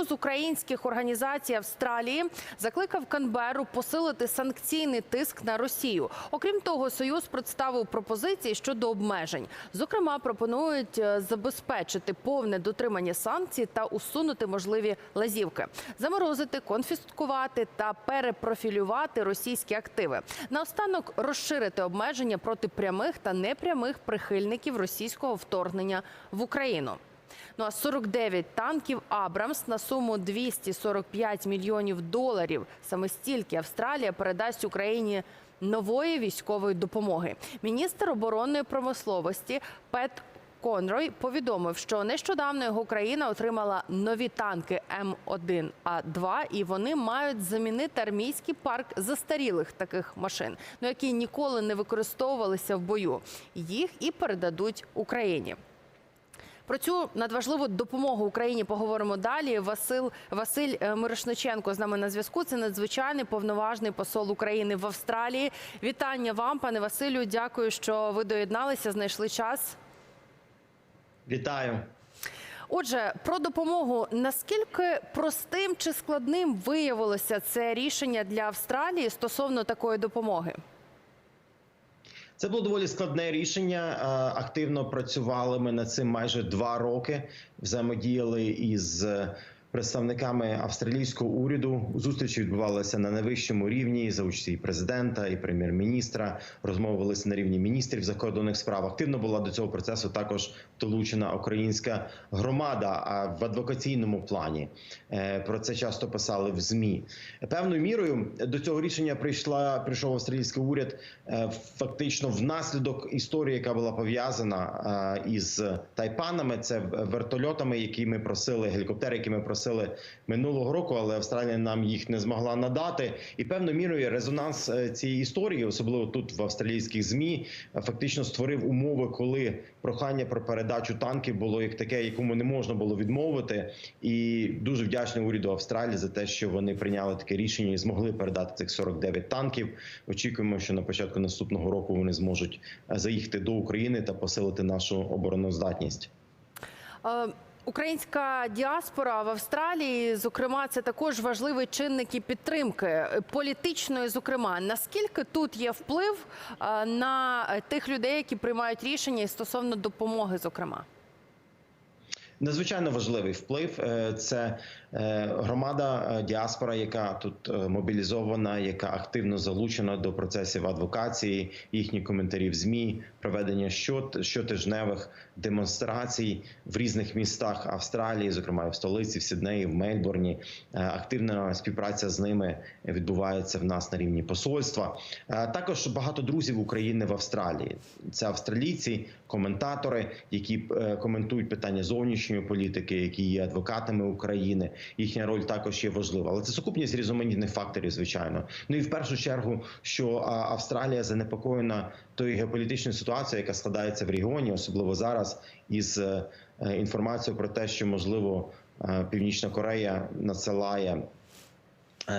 Союз українських організацій Австралії закликав Канберу посилити санкційний тиск на Росію. Окрім того, союз представив пропозиції щодо обмежень. Зокрема, пропонують е, забезпечити повне дотримання санкцій та усунути можливі лазівки, заморозити, конфіскувати та перепрофілювати російські активи. Наостанок розширити обмеження проти прямих та непрямих прихильників російського вторгнення в Україну. Ну а 49 танків Абрамс на суму 245 мільйонів доларів. Саме стільки Австралія передасть Україні нової військової допомоги. Міністр оборонної промисловості Пет Конрой повідомив, що нещодавно його країна отримала нові танки М1А2, і вони мають замінити армійський парк застарілих таких машин, ну які ніколи не використовувалися в бою. Їх і передадуть Україні. Про цю надважливу допомогу Україні поговоримо далі. Василь Василь е, Мирошниченко з нами на зв'язку. Це надзвичайний повноважний посол України в Австралії. Вітання вам, пане Василю. Дякую, що ви доєдналися, знайшли час. Вітаю. Отже, про допомогу наскільки простим чи складним виявилося це рішення для Австралії стосовно такої допомоги? Це було доволі складне рішення. Е, Активно працювали ми над цим майже два роки. Взаємодіяли із представниками австралійського уряду. Зустрічі відбувалися на найвищому рівні за участі і президента і прем'єр-міністра. Розмовилися на рівні міністрів закордонних справ. Активно була до цього процесу також долучена українська громада. А в адвокаційному плані Е, про це часто писали в змі. Певною мірою до цього рішення прийшла прийшов австралійський уряд е, фактично внаслідок історії, яка була пов'язана е, із тайпанами. Це вертольотами, які ми просили, гелікоптери, які ми просили минулого року, але Австралія нам їх не змогла надати. І певною мірою резонанс е, цієї історії, особливо тут в австралійських змі, фактично створив умови, коли прохання про передачу танків було як таке, якому не можна було відмовити. І дуже вдячний уряду Австралії за те, що вони прийняли таке рішення і змогли передати цих 49 танків. Очікуємо, що на початку наступного року вони зможуть е, заїхати до України та посилити нашу обороноздатність. Е, Українська діаспора в Австралії, зокрема, це також важливий чинник і підтримки політичної. Зокрема, наскільки тут є вплив на тих людей, які приймають рішення стосовно допомоги, зокрема. Надзвичайно важливий вплив Е, це е, громада е, діаспора, яка тут мобілізована, яка активно залучена до процесів адвокації, їхні коментарі в змі, проведення щотижневих демонстрацій в різних містах Австралії, зокрема в столиці, в Сіднеї, в Мельбурні. Активна співпраця з ними відбувається в нас на рівні посольства. Також багато друзів України в Австралії. Це австралійці, коментатори, які коментують питання зовнішньої політики, які є адвокатами України. Їхня роль також є важлива. Але це сукупність різноманітних факторів, звичайно. Ну і в першу чергу, що Австралія занепокоєна тою геополітичною ситуацією, яка складається в регіоні, особливо зараз, із е, інформацією про те, що можливо е, Північна Корея надсилає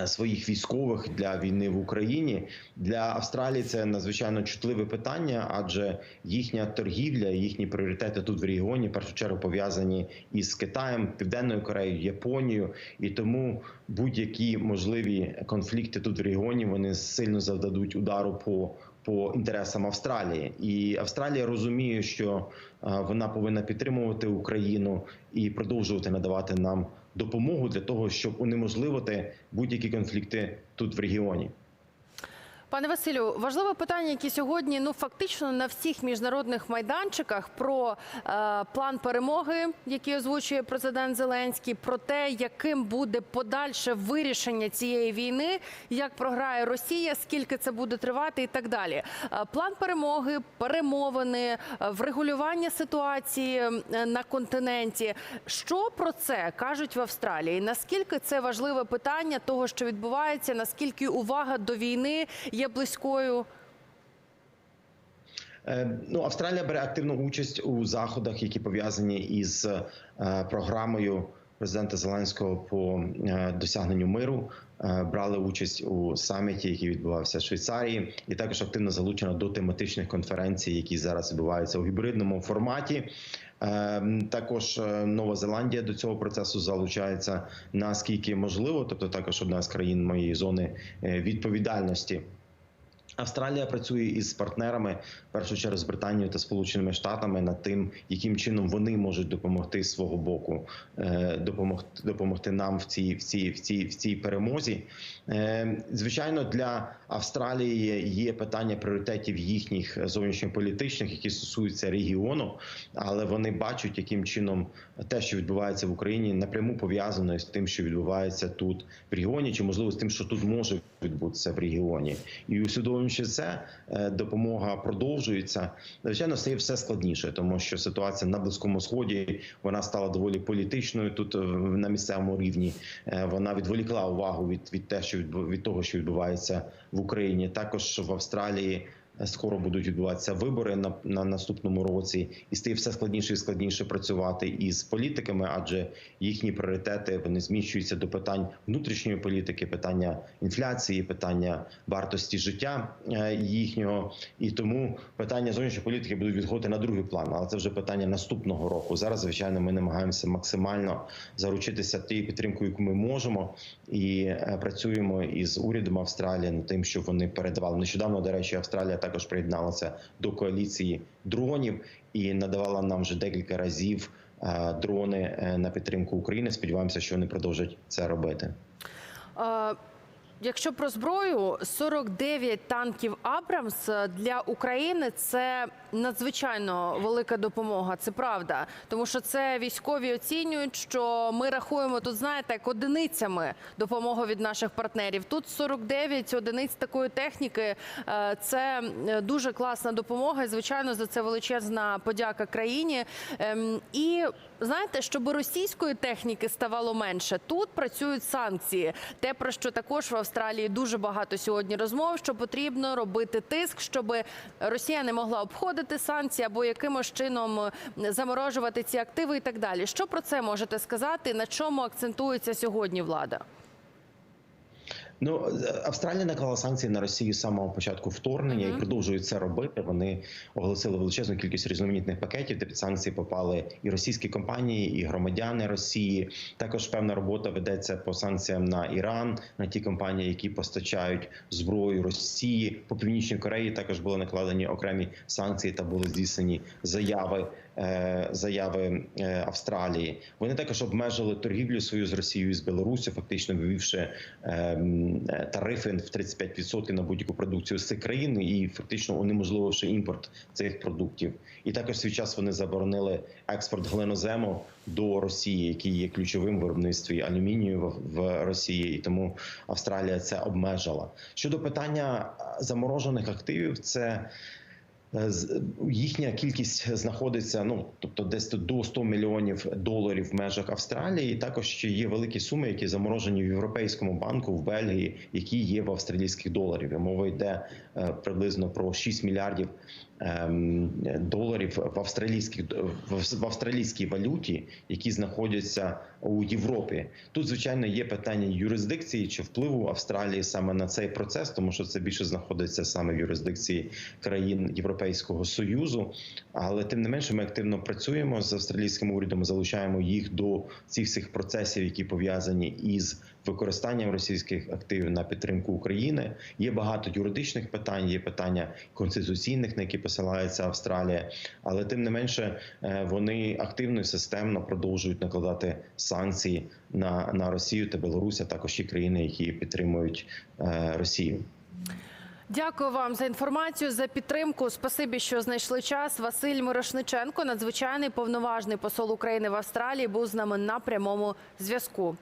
своїх військових для війни в Україні для Австралії це надзвичайно чутливе питання, адже їхня торгівля, їхні пріоритети тут в регіоні в першу чергу пов'язані із Китаєм, Південною Кореєю, Японією, і тому будь-які можливі конфлікти тут в регіоні вони сильно завдадуть удару по. По інтересам Австралії, і Австралія розуміє, що е, вона повинна підтримувати Україну і продовжувати надавати нам допомогу для того, щоб унеможливити будь-які конфлікти тут в регіоні. Пане Василю, важливе питання, яке сьогодні ну фактично на всіх міжнародних майданчиках про е, план перемоги, який озвучує президент Зеленський, про те, яким буде подальше вирішення цієї війни, як програє Росія, скільки це буде тривати, і так далі. Е, план перемоги, перемовини, е, врегулювання ситуації е, на континенті. Що про це кажуть в Австралії? Наскільки це важливе питання того, що відбувається? Наскільки увага до війни є близькою? Е, Ну, Австралія бере активну участь у заходах, які пов'язані із е, програмою президента Зеленського по е, досягненню миру. Брали участь у саміті, який відбувався в Швейцарії, і також активно залучена до тематичних конференцій, які зараз відбуваються у гібридному форматі. Також Нова Зеландія до цього процесу залучається наскільки можливо, тобто також одна з країн моєї зони відповідальності. Австралія працює із партнерами, в першу чергу з Британією та Сполученими Штатами, над тим, яким чином вони можуть допомогти свого боку, е, допомогти, допомогти нам в цій, в цій, в цій, в цій перемозі. Е, Звичайно, для Австралії є питання пріоритетів їхніх зовнішньополітичних, які стосуються регіону, але вони бачать, яким чином те, що відбувається в Україні, напряму пов'язано з тим, що відбувається тут в регіоні, чи можливо з тим, що тут може відбутися в регіоні, і усвідомлюючи це, е, допомога продовжується. Звичайно, стає все складніше, тому що ситуація на близькому сході вона стала доволі політичною тут е, на місцевому рівні. Е, Вона відволікла увагу від, від те, що відбу- від того, що відбувається в Україні. Також в Австралії. Скоро будуть відбуватися вибори на, на наступному році, і стає все складніше і складніше працювати із політиками, адже їхні пріоритети вони зміщуються до питань внутрішньої політики, питання інфляції, питання вартості життя е, їхнього. І тому питання зовнішньої політики будуть відходити на другий план. Але це вже питання наступного року. Зараз, звичайно, ми намагаємося максимально заручитися тією підтримкою, яку ми можемо, і е, працюємо із урядом Австралії над тим, щоб вони передавали нещодавно. До речі, Австралія також приєдналася до коаліції дронів і надавала нам вже декілька разів е, дрони е, на підтримку України. Сподіваємося, що вони продовжать це робити. Якщо про зброю, 49 танків Абрамс для України це надзвичайно велика допомога. Це правда, тому що це військові оцінюють, що ми рахуємо тут, знаєте, як одиницями допомогу від наших партнерів. Тут 49 одиниць такої техніки. Е, Це е, дуже класна допомога. І звичайно, за це величезна подяка країні. Ем, І знаєте, щоб російської техніки ставало менше, тут працюють санкції. Те про що також в дуже багато сьогодні розмов, що потрібно робити тиск, щоб Росія не могла обходити санкції або якимось чином е, заморожувати ці активи і так далі. Що про це можете сказати? На чому акцентується сьогодні влада? Ну Австралія наклала санкції на Росію з самого початку вторгнення Мгм. і продовжує це робити. Вони оголосили величезну кількість різноманітних пакетів. Де під санкції попали і російські компанії, і громадяни Росії. Також певна робота ведеться по санкціям на Іран, на ті компанії, які постачають зброю Росії. По північній Кореї також були накладені окремі санкції та були здійснені заяви. Е, Заяви е, Австралії вони також обмежили торгівлю свою з Росією і з Білорусі, фактично вивівши е, тарифи в 35% на будь-яку продукцію з цих країн і фактично унеможлививши імпорт цих продуктів. І також свій час вони заборонили експорт глинозему до Росії, який є ключовим в виробництві алюмінію в- Росії, і тому Австралія це обмежила. Щодо питання заморожених активів, це Їхня кількість знаходиться ну тобто десь до 100 мільйонів доларів в межах Австралії. Також ще є великі суми, які заморожені в європейському банку в Бельгії, які є в австралійських доларів. Мова йде е, приблизно про 6 мільярдів доларів в австралійських в австралійській валюті, які знаходяться у Європі. Тут звичайно є питання юрисдикції чи впливу Австралії саме на цей процес, тому що це більше знаходиться саме в юрисдикції країн Європейського союзу. Але тим не менше, ми активно працюємо з австралійським урядом, залучаємо їх до цих всіх процесів, які пов'язані із використанням російських активів на підтримку України. Є багато юридичних питань, є питання конституційних, на які посилається Австралія, але тим не менше е, вони активно і системно продовжують накладати санкції на, на Росію та Білорусь, а також ті країни, які підтримують е, Росію. Дякую вам за інформацію, за підтримку. Спасибі, що знайшли час. Василь Мирошниченко, надзвичайний повноважний посол України в Австралії, був з нами на прямому зв'язку.